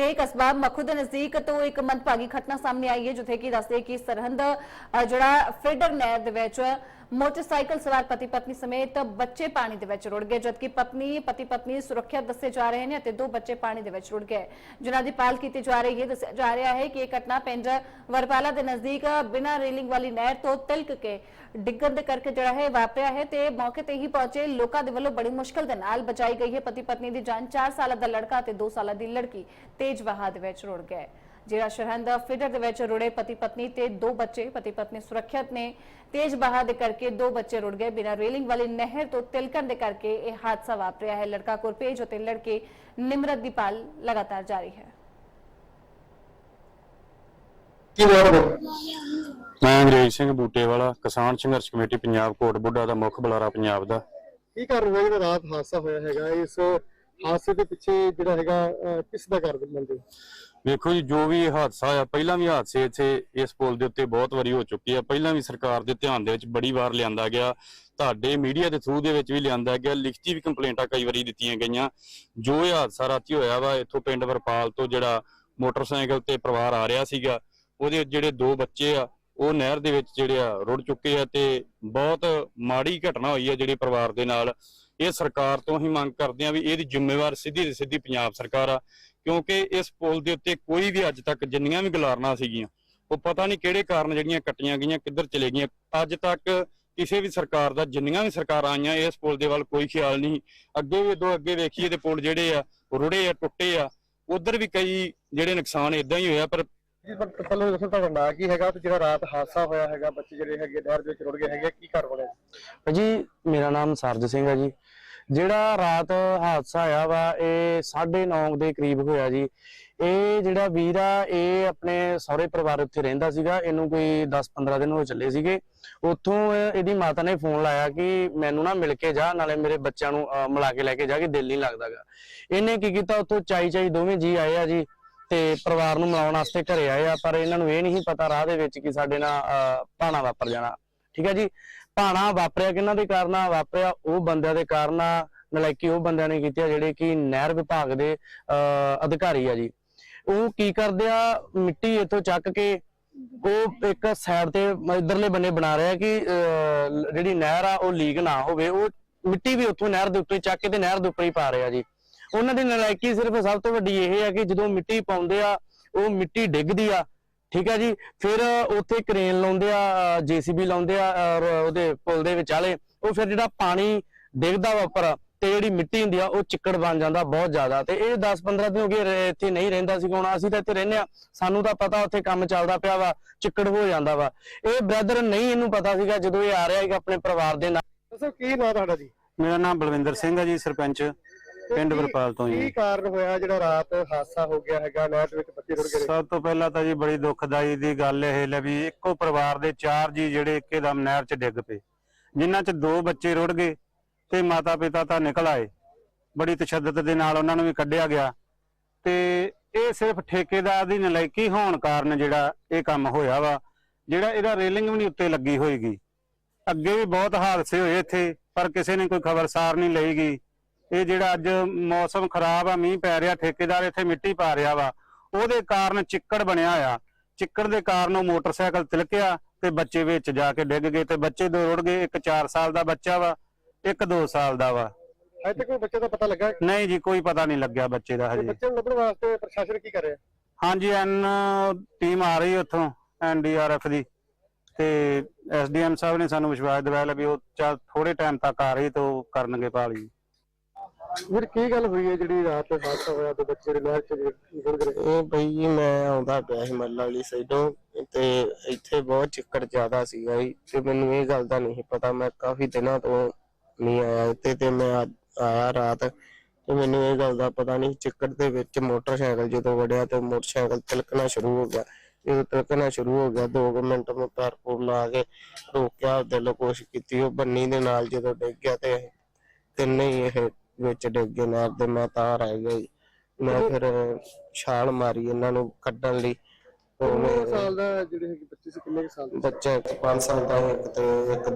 ਦੇ ਕਸਬਾ ਮਖੂ ਦੇ ਨਜ਼ਦੀਕ ਤੋਂ ਇੱਕ ਮੰਦਭਾਗੀ ਘਟਨਾ ਸਾਹਮਣੇ ਆਈ ਹੈ ਜਿੱਥੇ ਕਿ ਦੱਸਦੇ ਕਿ ਸਰਹੰਦ ਅ, ਜਿਹੜਾ ਫੀਡਰ ਨਹਿਰ ਦੇ ਵਿੱਚ ਮੋਟਰਸਾਈਕਲ ਸਵਾਰ ਪਤੀ ਪਤਨੀ ਸਮੇਤ ਬੱਚੇ ਪਾਣੀ ਦੇ ਵਿੱਚ ਰੁੜ ਗਏ, ਜਦਕਿ ਪਤਨੀ ਪਤੀ ਪਤਨੀ ਸੁਰੱਖਿਅਤ ਦੱਸੇ ਜਾ ਰਹੇ ਨੇ ਅਤੇ ਦੋ ਬੱਚੇ ਪਾਣੀ ਦੇ ਵਿੱਚ ਰੁੜ ਗਏ। ਜਿਨ੍ਹਾਂ ਦੀ ਪਾਲ ਕੀਤੀ ਜਾ ਰਹੀ ਹੈ, ਦੱਸਿਆ ਜਾ ਰਿਹਾ ਹੈ ਕਿ ਇਹ ਘਟਨਾ ਪਿੰਡ ਵਰਪਾਲਾ ਦੇ ਨਜ਼ਦੀਕ ਬਿਨਾਂ ਰੇਲਿੰਗ ਵਾਲੀ ਨਹਿਰ ਤੋਂ ਤਿਲਕ ਕੇ ਡਿੱਗਣ ਦੇ ਕਰਕੇ ਜਿਹੜਾ ਹੈ ਵਾਪਰਿਆ ਹੈ ਤੇ ਮੌਕੇ ਤੇ ਹੀ ਪਹੁੰਚੇ ਲੋਕਾਂ ਦੇ ਵੱਲੋਂ ਬੜੀ ਮੁਸ਼ਕਲ ਦੇ ਨਾਲ ਬਚਾਈ ਗਈ ਹੈ। ਪਤੀ ਪਤਨੀ ਦੀ ਜਾਨ 4 ਸਾਲਾਂ ਦਾ ਲੜਕਾ ਤੇ 2 ਸਾਲਾਂ ਦੀ ਲੜਕੀ ਤੇਜ਼ ਵਹਾਅ ਦੇ ਵਿੱਚ ਰੁੜ ਗਏ। ਜਿਹੜਾ ਸਰਹੰਦ ਫੀਡਰ ਦੇ ਵਿੱਚ ਰੁੜੇ ਪਤੀ ਪਤਨੀ ਤੇ ਦੋ ਬੱਚੇ। ਪਤੀ ਪਤਨੀ ਸੁਰੱਖਿਅਤ ਨੇ। ਤੇਜ਼ ਵਹਾਅ ਦੇ ਕਰਕੇ ਦੋ ਬੱਚੇ ਰੁੜ ਗਏ ਬਿਨਾਂ ਰੇਲਿੰਗ ਵਾਲੀ ਨਹਿਰ ਤੋਂ ਤਿਲਕਣ ਦੇ ਕਰਕੇ ਇਹ ਹਾਦਸਾ ਵਾਪਰਿਆ ਹੈ। ਲੜਕਾ ਗੁਰਪੇਜ ਅਤੇ ਲੜਕੇ ਨਿਮਰਤ ਦੀ ਪਾਲ ਲਗਾਤਾਰ ਜਾਰੀ ਹੈ। ਕੀ ਹੈ? ਮੈਂ ਅੰਗਰੇਜ਼ ਸਿੰਘ ਬੂਟੇ ਵਾਲਾ ਕਿਸਾਨ ਸੰਘਰਸ਼ ਕਮੇਟੀ ਪੰਜਾਬ ਕੋਟ ਬੁੱਢਾ ਦਾ ਮੁੱਖ ਬੁਲਾਰਾ ਪੰਜਾਬ ਦਾ। ਕੀ ਕਾਰਨ ਹੋਇਆ ਜਿਹੜਾ ਰਾਤ ਹਾਦਸਾ ਹੋਇਆ ਹੈਗਾ? ਇਸ ਹਾਦਸੇ ਦੇ ਪਿੱਛੇ ਜਿਹੜਾ ਹੈਗਾ ਕਿਸ ਦਾ ਕਾਰਨ ਮੰਨਦੇ ਵੇਖੋ ਜੀ, ਜੋ ਵੀ ਹਾਦਸਾ ਆ, ਪਹਿਲਾਂ ਵੀ ਹਾਦਸੇ ਇੱਥੇ ਇਸ ਪੁਲ ਦੇ ਉੱਤੇ ਬਹੁਤ ਵਾਰੀ ਹੋ ਚੁੱਕੇ ਆ। ਪਹਿਲਾਂ ਵੀ ਸਰਕਾਰ ਦੇ ਧਿਆਨ ਦੇ ਵਿੱਚ ਬੜੀ ਵਾਰ ਲਿਆਂਦਾ ਗਿਆ। ਤੁਹਾਡੇ ਮੀਡੀਆ ਦੇ ਥਰੂ ਦੇ ਵਿੱਚ ਵੀ ਲਿਆਂਦਾ ਗਿਆ। ਲਿਖਤੀ ਵੀ ਕੰਪਲੇਂਟਾਂ ਕਈ ਵਾਰੀ ਦਿੱਤੀਆਂ ਗਈਆਂ। ਜੋ ਇਹ ਹਾਦਸਾ ਰਾਤੀ ਹੋਇਆ ਵਾ, ਇੱਥੋਂ ਪਿੰਡ ਵਰਪਾਲ ਤੋਂ ਜਿਹੜਾ ਮੋਟਰਸਾਈਕਲ ਤੇ ਪਰਿਵਾਰ ਆ ਰਿਹਾ ਸੀਗਾ, ਉਹਦੇ ਜਿਹੜੇ ਦੋ ਬੱਚੇ ਆ, ਉਹ ਨਹਿਰ ਦੇ ਵਿੱਚ ਜਿਹੜੇ ਆ, ਰੁੜ ਚੁੱਕੇ ਆ ਤੇ ਬਹੁਤ ਮਾੜੀ ਘਟਨਾ ਹੋਈ ਆ ਜਿਹੜੇ ਪਰਿਵਾਰ ਦੇ ਨਾਲ। ਇਹ ਸਰਕਾਰ ਤੋਂ ਹੀ ਮੰਗ ਕਰਦੇ ਆ ਵੀ ਇਹਦੀ ਜ਼ਿੰਮੇਵਾਰ ਸਿੱਧੀ ਤੇ ਸਿੱਧੀ ਪੰਜਾਬ ਸਰਕਾਰ ਆ ਕਿਉਂਕਿ ਇਸ ਪੁਲ ਦੇ ਉੱਤੇ ਕੋਈ ਵੀ ਅੱਜ ਤੱਕ ਜਿੰਨੀਆਂ ਵੀ ਗਲਾਰਨਾਂ ਸੀਗੀਆਂ ਉਹ ਪਤਾ ਨਹੀਂ ਕਿਹੜੇ ਕਾਰਨ ਜਿਹੜੀਆਂ ਕੱਟੀਆਂ ਗਈਆਂ ਕਿੱਧਰ ਚਲੇ ਗਈਆਂ। ਅੱਜ ਤੱਕ ਕਿਸੇ ਵੀ ਸਰਕਾਰ ਦਾ ਜਿੰਨੀਆਂ ਵੀ ਸਰਕਾਰਾਂ ਆਈਆਂ ਇਸ ਪੁਲ ਦੇ ਵੱਲ ਕੋਈ ਖਿਆਲ ਨਹੀਂ। ਅੱਗੇ ਵੀ ਦੋ ਅੱਗੇ ਵੇਖੀਏ ਤੇ ਪੁਲ ਜਿਹੜੇ ਆ ਰੁੜੇ ਆ ਟੁੱਟੇ ਆ। ਉਧਰ ਵੀ ਕਈ ਜਿਹੜੇ ਨੁਕਸਾਨ ਇਦਾਂ ਹੀ ਹੋਇਆ ਪਰ ਜੀ ਪਰ ਪਹਿਲਾਂ ਦੱਸੋ ਤੁਹਾਡਾ ਨਾਂ ਕੀ ਹੈਗਾ ਤੇ ਜਿਹੜਾ ਰਾਤ ਹਾਦਸਾ ਹੋਇਆ ਹੈਗਾ ਬੱਚੇ ਜਿਹੜੇ ਹੈਗੇ ਨਹਿਰ ਦੇ ਵਿੱਚ ਰੁੜ ਗਏ ਹੈਗੇ ਕੀ ਕਾਰਨ ਬਣਿਆ ਜੀ ਮੇਰਾ ਨਾਮ ਸਰਜ ਸਿੰਘ ਹੈ ਜੀ। ਜਿਹੜਾ ਰਾਤ ਹਾਦਸਾ ਆਇਆ ਵਾ ਇਹ 9:30 ਦੇ ਕਰੀਬ ਹੋਇਆ ਜੀ। ਇਹ ਜਿਹੜਾ ਵੀਰ ਆ ਇਹ ਆਪਣੇ ਸਹੁਰੇ ਪਰਿਵਾਰ ਉੱਥੇ ਰਹਿੰਦਾ ਸੀਗਾ। ਇਹਨੂੰ ਕੋਈ 10-15 ਦਿਨ ਹੋ ਚੱਲੇ ਸੀਗੇ। ਉੱਥੋਂ ਇਹਦੀ ਮਾਤਾ ਨੇ ਫੋਨ ਲਾਇਆ ਕਿ ਮੈਨੂੰ ਨਾ ਮਿਲ ਕੇ ਜਾ ਨਾਲੇ ਮੇਰੇ ਬੱਚਿਆਂ ਨੂੰ ਮਿਲਾ ਕੇ ਲੈ ਕੇ ਜਾ ਕੇ ਦਿਲ ਨਹੀਂ ਲੱਗਦਾਗਾ ਇਹਨੇ ਕੀ ਕੀਤਾ ਉੱਥੋਂ ਚਾਈ ਚਾਈ ਦੋਵੇਂ ਜੀ ਆਏ ਆ ਜੀ ਤੇ ਪਰਿਵਾਰ ਨੂੰ ਮਿਲਾਉਣ ਵਾਸਤੇ ਘਰੇ ਆਏ ਆ ਪਰ ਇਹਨਾਂ ਨੂੰ ਇਹ ਨਹੀਂ ਪਤਾ ਰਾਹ ਦੇ ਵਿੱਚ ਕਿ ਸਾਡੇ ਨਾਲ ਅਹ, ਭਾਣਾ ਵਾਪਰ ਜਾਣਾ। ਠੀਕ ਹੈ ਜੀ? ਭਾਣਾ ਵਾਪਰਿਆ ਕਿਹਨਾਂ ਦੇ ਕਾਰਨ ਆ? ਵਾਪਰਿਆ ਉਹ ਬੰਦਿਆਂ ਦੇ ਕਾਰਨ ਆ। ਨਲਾਇਕੀ ਉਹ ਬੰਦਿਆਂ ਨੇ ਕੀਤੀ ਆ ਜਿਹੜੇ ਕਿ ਨਹਿਰ ਵਿਭਾਗ ਦੇ ਅਧਿਕਾਰੀ ਆ ਜੀ। ਉਹ ਕੀ ਕਰਦੇ ਆ? ਮਿੱਟੀ ਇੱਥੋਂ ਚੱਕ ਕੇ ਉਹ ਇੱਕ ਸਾਈਡ ਤੇ ਇਧਰਲੇ ਬੰਨੇ ਬਣਾ ਰਿਹਾ ਕਿ ਜਿਹੜੀ ਨਹਿਰ ਆ ਉਹ ਲੀਕ ਨਾ ਹੋਵੇ। ਉਹ ਮਿੱਟੀ ਵੀ ਉੱਥੋਂ ਨਹਿਰ ਦੇ ਉੱਤੇ ਚੱਕ ਕੇ ਤੇ ਨਹਿਰ ਦੇ ਉੱਪਰ ਹੀ ਪਾ ਰਿਹਾ ਜੀ। ਉਹਨਾਂ ਦੀ ਨਲਾਇਕੀ ਸਿਰਫ ਸਭ ਤੋਂ ਵੱਡੀ ਇਹ ਹੈ ਕਿ ਜਦੋਂ ਮਿੱਟੀ ਪਾਉਂਦੇ ਆ, ਉਹ ਮਿੱਟੀ ਡਿੱਗਦੀ ਆ। ਠੀਕ ਹੈ ਜੀ ਫਿਰ ਉੱਥੇ ਕ੍ਰੇਨ ਲਾਉਂਦੇ ਆ ਜੀਸੀਬੀ ਲਾਉਂਦੇ ਆ ਔਰ ਉਹਦੇ ਪੁਲ ਦੇ ਵਿਚਾਲੇ ਉਹ ਫਿਰ ਜਿਹੜਾ ਪਾਣੀ ਡਿੱਗਦਾ ਵਾ ਉੱਪਰ ਤੇ ਜਿਹੜੀ ਮਿੱਟੀ ਹੁੰਦੀ ਆ ਉਹ ਚਿੱਕੜ ਬਣ ਜਾਂਦਾ ਬਹੁਤ ਜ਼ਿਆਦਾ। ਤੇ ਇਹ 10-15 ਦਿਨ ਹੋ ਗਏ ਇੱਥੇ ਨਹੀਂ ਰਹਿੰਦਾ ਸੀ ਹੁਣ ਅਸੀਂ ਤਾਂ ਇੱਥੇ ਰਹਿੰਦੇ ਆ ਸਾਨੂੰ ਤਾਂ ਪਤਾ ਉੱਥੇ ਕੰਮ ਚੱਲਦਾ ਪਿਆ ਵਾ ਚਿੱਕੜ ਹੋ ਜਾਂਦਾ ਵਾ। ਇਹ ਬ੍ਰਦਰ ਨਹੀਂ ਇਹਨੂੰ ਪਤਾ ਸੀਗਾ ਜਦੋਂ ਇਹ ਆ ਰਿਹਾ ਸੀਗਾ ਆਪਣੇ ਪਰਿਵਾਰ ਦੇ ਨਾਲ। ਦੱਸੋ ਕੀ ਨਾਂ ਤੁਹਾਡਾ ਜੀ? ਮੇਰਾ ਨਾਮ ਬਲਵਿੰਦਰ ਸਿੰਘ ਹੈ ਜੀ ਸਰਪੰਚ। ਪਿੰਡ ਵਰਪਾਲ ਤੋਂ ਜੀ ਕੀ ਕਾਰਨ ਹੋਇਆ ਜਿਹੜਾ ਰਾਤ ਹਾਦਸਾ ਹੋ ਗਿਆ ਹੈਗਾ ਨਹਿਰ ਵਿੱਚ ਬੱਚੇ ਰੁੜ ਗਏ? ਸਭ ਤੋਂ ਪਹਿਲਾਂ ਤਾਂ ਜੀ ਬੜੀ ਦੁਖਦਾਈ ਦੀ ਗੱਲ ਇਹ ਲੈ ਵੀ ਇੱਕੋ ਪਰਿਵਾਰ ਦੇ ਚਾਰ ਜੀ ਜਿਹੜੇ ਇੱਕਦਮ ਨਹਿਰ 'ਚ ਡਿੱਗ ਪਏ। ਜਿਨ੍ਹਾਂ 'ਚ ਦੋ ਬੱਚੇ ਰੁੜ ਗਏ ਤੇ ਮਾਤਾ ਪਿਤਾ ਤਾਂ ਨਿਕਲ ਆਏ। ਬੜੀ ਤਸ਼ੱਦਦ ਦੇ ਨਾਲ ਉਹਨਾਂ ਨੂੰ ਵੀ ਕੱਢਿਆ ਗਿਆ। ਤੇ ਇਹ ਸਿਰਫ ਠੇਕੇਦਾਰ ਦੀ ਨਲਾਇਕੀ ਹੋਣ ਕਾਰਨ ਜਿਹੜਾ ਇਹ ਕੰਮ ਹੋਇਆ ਵਾ ਜਿਹੜਾ ਇਹਦਾ ਰੇਲਿੰਗ ਵੀ ਨਹੀਂ ਉੱਤੇ ਲੱਗੀ ਹੋਏਗੀ। ਅੱਗੇ ਵੀ ਬਹੁਤ ਹਾਦਸੇ ਹੋਏ ਇੱਥੇ ਪਰ ਕਿਸੇ ਨੇ ਕੋਈ ਖਬਰਸਾਰ ਨਹੀਂ ਲਈਗੀ। ਇਹ ਜਿਹੜਾ ਅੱਜ ਮੌਸਮ ਖਰਾਬ ਆ ਮੀਂਹ ਪੈ ਰਿਹਾ ਠੇਕੇਦਾਰ ਇੱਥੇ ਮਿੱਟੀ ਪਾ ਰਿਹਾ ਵਾ। ਉਹਦੇ ਕਾਰਨ ਚਿੱਕੜ ਬਣਿਆ ਆ। ਚਿੱਕੜ ਦੇ ਕਾਰਨ ਉਹ ਮੋਟਰਸਾਈਕਲ ਤਿਲਕਿਆ ਤੇ ਬੱਚੇ ਵਿੱਚ ਜਾ ਕੇ ਡਿੱਗ ਗਏ ਤੇ ਬੱਚੇ ਦੋ ਰੁੜ ਗਏ ਇੱਕ 4 ਸਾਲ ਦਾ ਬੱਚਾ ਵਾ ਇੱਕ 2 ਸਾਲ ਦਾ ਵਾ। ਅਜੇ ਤੱਕ ਕੋਈ ਬੱਚੇ ਦਾ ਪਤਾ ਲੱਗਾ? ਨਹੀਂ ਜੀ ਕੋਈ ਪਤਾ ਨਹੀਂ ਲੱਗਿਆ ਬੱਚੇ ਦਾ ਹਜੇ। ਬੱਚੇ ਨੂੰ ਲੱਭਣ ਵਾਸਤੇ ਪ੍ਰਸ਼ਾਸਨ ਕੀ ਕਰ ਰਿਹਾ? ਹਾਂਜੀ ਐਨ ਟੀਮ ਆ ਰਹੀ ਉੱਥੋਂ ਐਨਡੀਆਰਐਫ ਦੀ। ਤੇ ਐਸਡੀਐਮ ਸਾਹਿਬ ਨੇ ਸਾਨੂੰ ਵਿਸ਼ਵਾਸ ਦਿਵਾਇਆ ਵੀ ਉਹ ਥੋੜੇ ਟਾਈਮ ਤੱਕ ਆ ਰਹੀ ਤੇ ਉਹ ਕਰਨਗੇ ਪਾਲੀ ਵੀਰ, ਕੀ ਗੱਲ ਹੋਈ ਹੈ ਜਿਹੜੀ ਰਾਤ ਹਾਦਸਾ ਹੋਇਆ ਤੇ ਬੱਚੇ ਦੇ ਨਹਿਰ 'ਚ ਰੁੜ ਗਏ? ਇਹ ਬਈ ਜੀ, ਮੈਂ ਆਉਂਦਾ ਪਿਆ ਸੀ ਮੱਲਾ ਵਾਲੀ ਸਾਈਡੋਂ ਤੇ ਇੱਥੇ ਬਹੁਤ ਚਿੱਕੜ ਜ਼ਿਆਦਾ ਸੀਗਾ ਜੀ ਤੇ ਮੈਨੂੰ ਇਹ ਗੱਲ ਦਾ ਨਹੀਂ ਪਤਾ, ਮੈਂ ਕਾਫੀ ਦਿਨਾਂ ਤੋਂ ਨਹੀਂ ਆਇਆ ਇੱਥੇ ਤੇ ਮੈਂ ਅੱਜ ਆਇਆ ਰਾਤ ਤੇ ਮੈਨੂੰ ਇਹ ਗੱਲ ਦਾ ਪਤਾ ਨਹੀਂ ਚਿੱਕੜ ਦੇ ਵਿੱਚ ਮੋਟਰਸਾਈਕਲ ਜਦੋਂ ਵੜਿਆ ਤੇ ਮੋਟਰਸਾਈਕਲ ਤਿਲਕਣਾ ਸ਼ੁਰੂ ਹੋ ਗਿਆ। ਜਦੋਂ ਤਿਲਕਣਾ ਸ਼ੁਰੂ ਹੋ ਗਿਆ 2 ਮਿੰਟ ਮੈਂ ਪੈਰ ਪੂਰ ਲਾ ਕੇ ਰੋਕਿਆ, ਦਿਲ ਕੋਸ਼ਿਸ਼ ਕੀਤੀ, ਉਹ ਬੰਨੀ ਦੇ ਨਾਲ ਜਦੋਂ ਡਿੱਗ ਗਿਆ ਤੇ ਤਿੰਨੇ ਹੀ ਇਹ ਵਿੱਚ ਡਿੱਗ ਗਏ ਨਹਿਰ ਦੇ ਮੈਂ ਤਾਂ ਰਹਿ ਜੀ। ਮੈਂ ਫਿਰ ਛਾਲ ਮਾਰੀ ਇਹਨਾਂ ਨੂੰ ਕੱਢਣ ਲਈ ਉਹ ਸਾਲ ਦਾ ਜਿਹੜੇ ਹੈਗੇ ਬੱਚੇ ਸੀ ਕਿੰਨੇ ਕੁ ਸਾਲ ਦੇ ਬੱਚਾ ਇੱਕ 5 ਸਾਲ ਦਾ ਇੱਕ ਤੇ ਇੱਕ